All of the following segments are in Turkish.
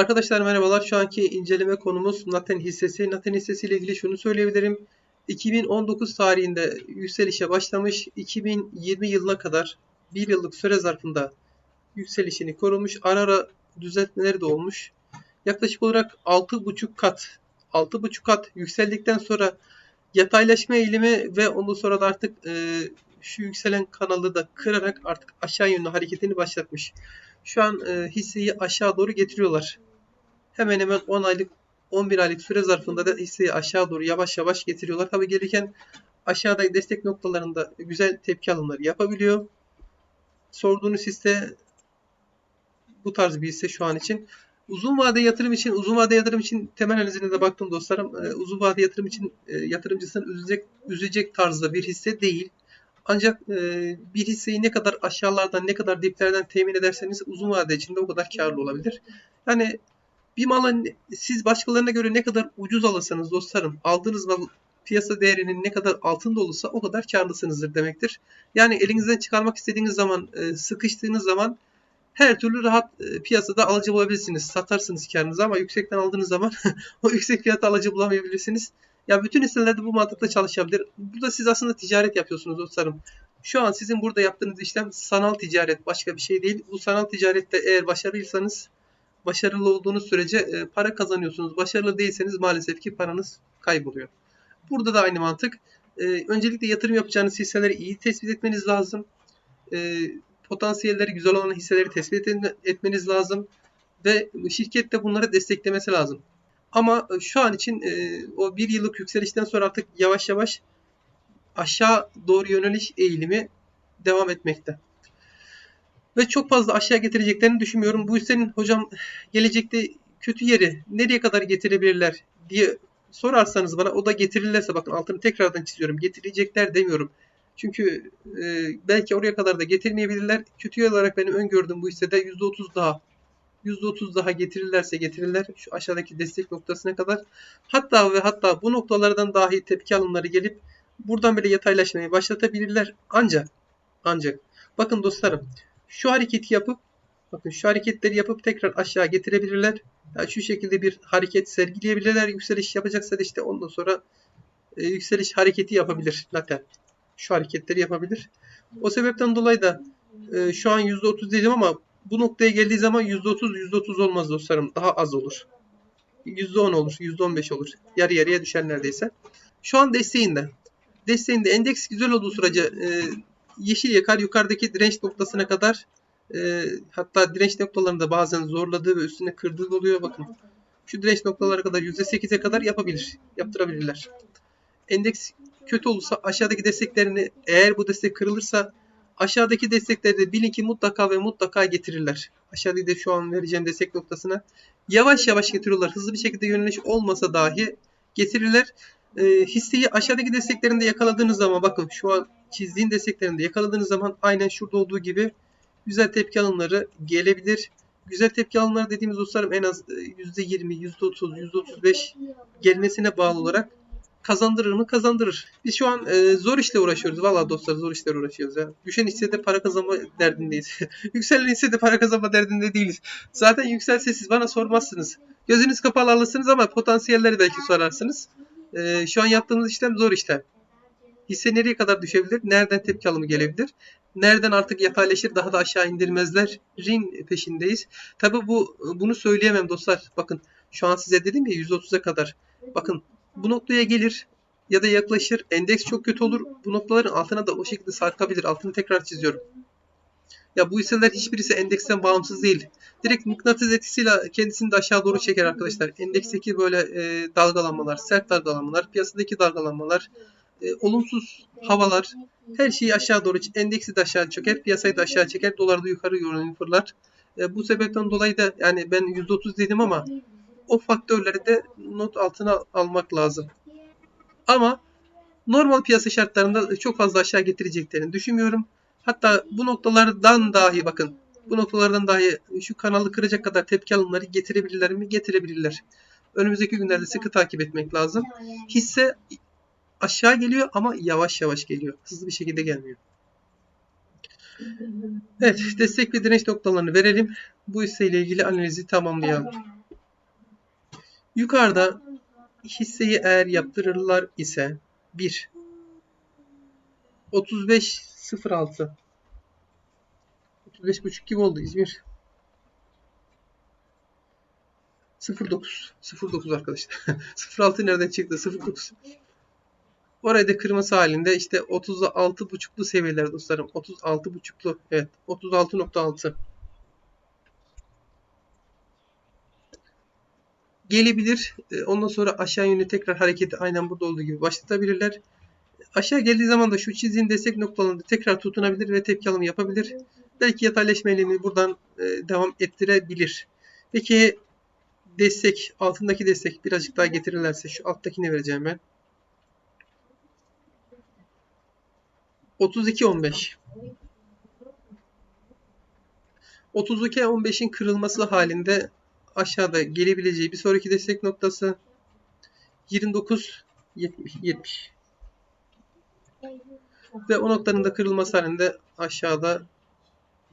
Arkadaşlar merhabalar. Şu anki inceleme konumuz Naten hissesi. Naten hissesi ile ilgili şunu söyleyebilirim. 2019 tarihinde yükselişe başlamış. 2020 yılına kadar bir yıllık süre zarfında yükselişini korumuş. Ara ara düzeltmeleri de olmuş. Yaklaşık olarak 6,5 kat 6,5 kat yükseldikten sonra yataylaşma eğilimi ve ondan sonra da artık e, şu yükselen kanalı da kırarak artık aşağı yönlü hareketini başlatmış. Şu an e, hisseyi aşağı doğru getiriyorlar. Hemen hemen 10 aylık 11 aylık süre zarfında da hisseyi aşağı doğru yavaş yavaş getiriyorlar. Tabi gelirken aşağıdaki destek noktalarında güzel tepki alımları yapabiliyor. Sorduğunuz hisse bu tarz bir hisse şu an için. Uzun vade yatırım için, uzun vade yatırım için temel analizine de baktım dostlarım. Ee, uzun vade yatırım için e, yatırımcısını üzecek, üzecek tarzda bir hisse değil. Ancak e, bir hisseyi ne kadar aşağılardan, ne kadar diplerden temin ederseniz uzun vade içinde o kadar karlı olabilir. Yani bir malı siz başkalarına göre ne kadar ucuz alırsanız dostlarım, aldığınız mal piyasa değerinin ne kadar altında olursa o kadar karlısınızdır demektir. Yani elinizden çıkarmak istediğiniz zaman, e, sıkıştığınız zaman her türlü rahat e, piyasada alıcı bulabilirsiniz. Satarsınız karınızı ama yüksekten aldığınız zaman o yüksek fiyata alıcı bulamayabilirsiniz. Ya bütün hisselerde bu mantıkla çalışabilir. Burada siz aslında ticaret yapıyorsunuz dostlarım. Şu an sizin burada yaptığınız işlem sanal ticaret başka bir şey değil. Bu sanal ticarette eğer başarılıysanız başarılı olduğunuz sürece e, para kazanıyorsunuz. Başarılı değilseniz maalesef ki paranız kayboluyor. Burada da aynı mantık. E, öncelikle yatırım yapacağınız hisseleri iyi tespit etmeniz lazım. E, potansiyelleri güzel olan hisseleri tespit etmeniz lazım. Ve şirket de bunları desteklemesi lazım. Ama şu an için o bir yıllık yükselişten sonra artık yavaş yavaş aşağı doğru yöneliş eğilimi devam etmekte ve çok fazla aşağı getireceklerini düşünmüyorum. Bu hissenin hocam gelecekte kötü yeri nereye kadar getirebilirler diye sorarsanız bana o da getirirlerse bakın altını tekrardan çiziyorum. Getirecekler demiyorum. Çünkü e, belki oraya kadar da getirmeyebilirler. Kötü olarak benim öngördüğüm bu hissede %30 daha %30 daha getirirlerse getirirler şu aşağıdaki destek noktasına kadar. Hatta ve hatta bu noktalardan dahi tepki alımları gelip buradan bile yataylaşmayı başlatabilirler. Ancak ancak bakın dostlarım şu hareketi yapıp bakın şu hareketleri yapıp tekrar aşağı getirebilirler. Yani şu şekilde bir hareket sergileyebilirler. Yükseliş yapacaksa da işte ondan sonra e, yükseliş hareketi yapabilir zaten. Şu hareketleri yapabilir. O sebepten dolayı da e, şu an %30 dedim ama bu noktaya geldiği zaman %30 %30 olmaz dostlarım. Daha az olur. %10 olur, %15 olur. Yarı yarıya düşer neredeyse. Şu an desteğinde. Desteğinde endeks güzel olduğu sürece e, yeşil yakar yukarıdaki direnç noktasına kadar e, hatta direnç noktalarında bazen zorladığı ve üstüne kırdığı oluyor. Bakın şu direnç noktalara kadar %8'e kadar yapabilir. Yaptırabilirler. Endeks kötü olursa aşağıdaki desteklerini eğer bu destek kırılırsa aşağıdaki destekleri de bilin ki mutlaka ve mutlaka getirirler. Aşağıdaki de şu an vereceğim destek noktasına yavaş yavaş getiriyorlar. Hızlı bir şekilde yöneliş olmasa dahi getirirler. E, hisseyi aşağıdaki desteklerinde yakaladığınız zaman bakın şu an çizdiğin desteklerinde yakaladığınız zaman aynen şurada olduğu gibi güzel tepki alımları gelebilir. Güzel tepki alımları dediğimiz dostlarım en az %20, %30, %35 gelmesine bağlı olarak kazandırır mı? Kazandırır. Biz şu an e, zor işle uğraşıyoruz. Valla dostlar zor işler uğraşıyoruz ya. Düşen hissede para kazanma derdindeyiz. Yükselen hissede para kazanma derdinde değiliz. Zaten yükselse siz bana sormazsınız. Gözünüz kapalı alırsınız ama potansiyelleri belki sorarsınız. E, şu an yaptığımız işlem zor işlem. Hisse nereye kadar düşebilir? Nereden tepki alımı gelebilir? Nereden artık yataylaşır daha da aşağı indirmezler? Rin peşindeyiz. Tabi bu bunu söyleyemem dostlar. Bakın şu an size dedim ya 130'a kadar. Bakın bu noktaya gelir ya da yaklaşır. Endeks çok kötü olur. Bu noktaların altına da o şekilde sarkabilir. Altını tekrar çiziyorum. Ya bu hisseler hiçbirisi endeksten bağımsız değil. Direkt mıknatıs etkisiyle kendisini de aşağı doğru çeker arkadaşlar. Endeksteki böyle e, dalgalanmalar, sert dalgalanmalar, piyasadaki dalgalanmalar, e, olumsuz havalar her şeyi aşağı doğru endeksi de aşağı çeker, piyasayı da aşağı çeker, dolar da yukarı yönlü fırlar. E, bu sebepten dolayı da yani ben %30 dedim ama o faktörleri de not altına almak lazım. Ama normal piyasa şartlarında çok fazla aşağı getireceklerini düşünmüyorum. Hatta bu noktalardan dahi bakın bu noktalardan dahi şu kanalı kıracak kadar tepki alımları getirebilirler mi? Getirebilirler. Önümüzdeki günlerde sıkı takip etmek lazım. Hisse aşağı geliyor ama yavaş yavaş geliyor. Hızlı bir şekilde gelmiyor. Evet, destek ve direnç noktalarını verelim. Bu hisseyle ilgili analizi tamamlayalım. Yukarıda hisseyi eğer yaptırırlar ise 1 35.06 35.5 gibi oldu İzmir. 09 09 arkadaşlar. 06 nereden çıktı? 09. Orayı da kırması halinde işte 36.5'lu seviyeler dostlarım. 36.5'lu. Evet. 36.6. Gelebilir. E, Ondan sonra aşağı yönlü tekrar hareketi aynen burada olduğu gibi başlatabilirler. Aşağı geldiği zaman da şu çizdiğim destek noktalarında tekrar tutunabilir ve tepki alımı yapabilir. Belki yatayleşme eğilimini buradan e, devam ettirebilir. Peki destek, altındaki destek birazcık daha getirirlerse şu alttakini vereceğim ben. 32-15. 32-15'in kırılması halinde aşağıda gelebileceği bir sonraki destek noktası 29 70 70. Ve o noktanın da kırılması halinde aşağıda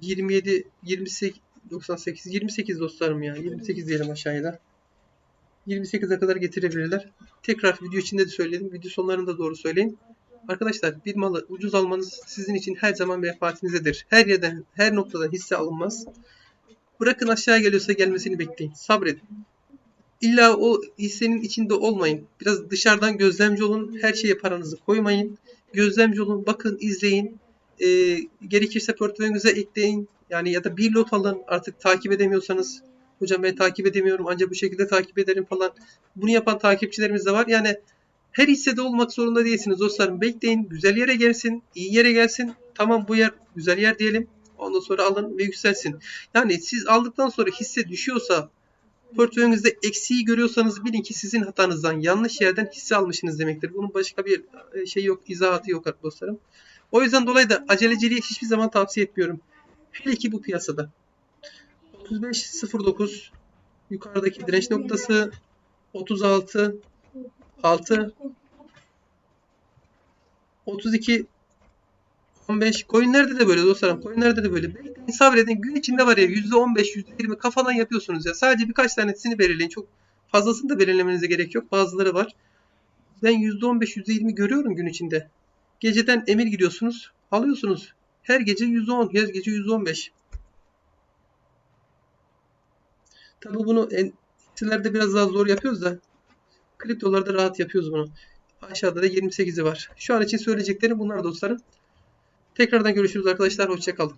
27 28 98 28 dostlarım ya 28 diyelim aşağıda. 28'e kadar getirebilirler. Tekrar video içinde de söyledim. Video sonlarında doğru söyleyeyim. Arkadaşlar bir malı ucuz almanız sizin için her zaman menfaatinizedir. Her yerden, her noktadan hisse alınmaz. Bırakın aşağı geliyorsa gelmesini bekleyin. Sabredin. İlla o hissenin içinde olmayın. Biraz dışarıdan gözlemci olun. Her şeye paranızı koymayın. Gözlemci olun. Bakın, izleyin. Ee, gerekirse portföyünüze ekleyin. Yani ya da bir lot alın. Artık takip edemiyorsanız. Hocam ben takip edemiyorum ancak bu şekilde takip ederim falan. Bunu yapan takipçilerimiz de var. Yani her hissede olmak zorunda değilsiniz dostlarım. Bekleyin. Güzel yere gelsin. iyi yere gelsin. Tamam bu yer güzel yer diyelim. Ondan sonra alın ve yükselsin. Yani siz aldıktan sonra hisse düşüyorsa portföyünüzde eksiği görüyorsanız bilin ki sizin hatanızdan yanlış yerden hisse almışsınız demektir. Bunun başka bir e, şey yok, izahatı yok dostlarım. O yüzden dolayı da aceleciliği hiçbir zaman tavsiye etmiyorum. Hele ki bu piyasada. 35.09 yukarıdaki direnç noktası 36 6 32 15 coinlerde de böyle dostlarım. Coinlerde de böyle. Sabredin. Gün içinde var ya %15, %20 kafadan yapıyorsunuz ya. Sadece birkaç tanesini belirleyin. Çok fazlasını da belirlemenize gerek yok. Bazıları var. Ben %15, %20 görüyorum gün içinde. Geceden emir giriyorsunuz. Alıyorsunuz. Her gece %10, her gece %15. Tabii bunu hisselerde biraz daha zor yapıyoruz da kriptolarda rahat yapıyoruz bunu. Aşağıda da 28'i var. Şu an için söyleyeceklerim bunlar dostlarım. Tekrardan görüşürüz arkadaşlar. Hoşçakalın.